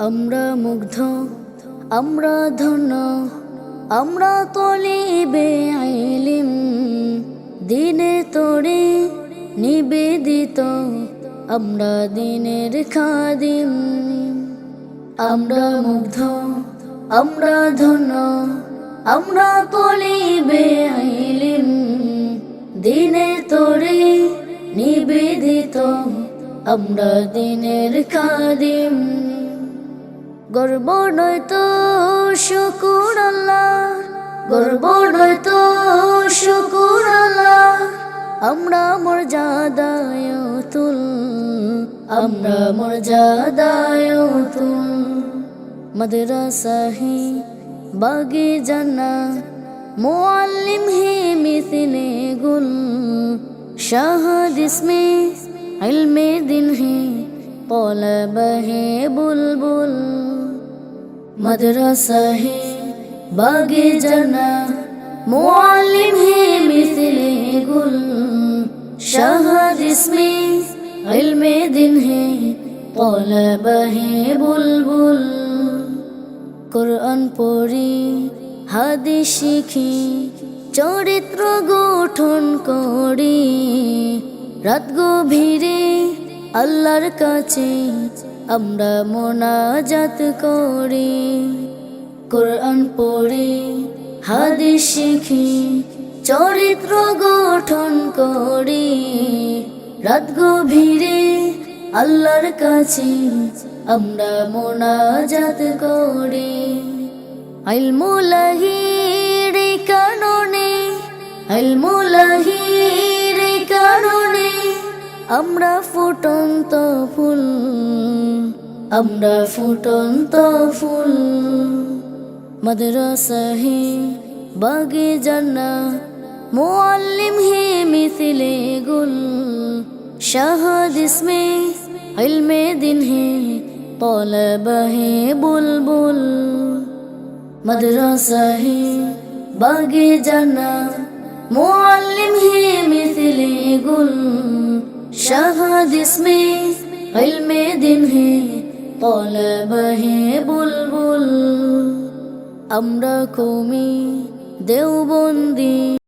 আমরা মুগ্ধ, আমরা ধন্য, আমরা তলিবে আইলিম। দিনে তোরে নিবেদিত, আমরা দিনের খাদিম। আমরা মুগ্ধ, আমরা ধন্য, আমরা তলিবে আইলিম। দিনে তোরে নিবেদিত, আমরা দিনের খাদিম। গর্ব নয় তো আল্লাহ গর্ব নয় তো আল্লাহ আমরা মর্যাদায় তুল আমরা মর্যাদায় তুল মাদ্রাসাহি বাগে জানা মোয়াল্লিম হে মিসিলে গুল। শাহ ইসমে ইলমে দিন হে পলব বহে বুলবুল। मदरसा है बागे जना मुआलिम है मिसले गुल शहद इसमें इल्म दिन है तलब है बुलबुल কোরআন পড়ি হাদিস শিখি চরিত্র গঠন করি রাত গভীরে আল্লাহর কাছে আমরা মোনাজাত করি, কোরআন পড়ি, হাদিস শিখি, চরিত্র গঠন করি, রাত গভীরে আল্লাহর কাছে আমরা মোনাজাত করি। আইলমুলাহির কারণে আইলমুলাহির কারণে আমরা ফুটন্ত ফুল আমরা ফুটন্ত ফুল মদরসাহি বাগে জান্না মুআল্লিম হে মিথিলে গুল শাহাদ ইসমে ইলমে দিন হে طلبه بلبل مدرسة هي باقي جنة معلم هي مثل قل شهد اسمي علم دين هي তলবহে বুলবুল। আমরা কমি দেওবন্দি।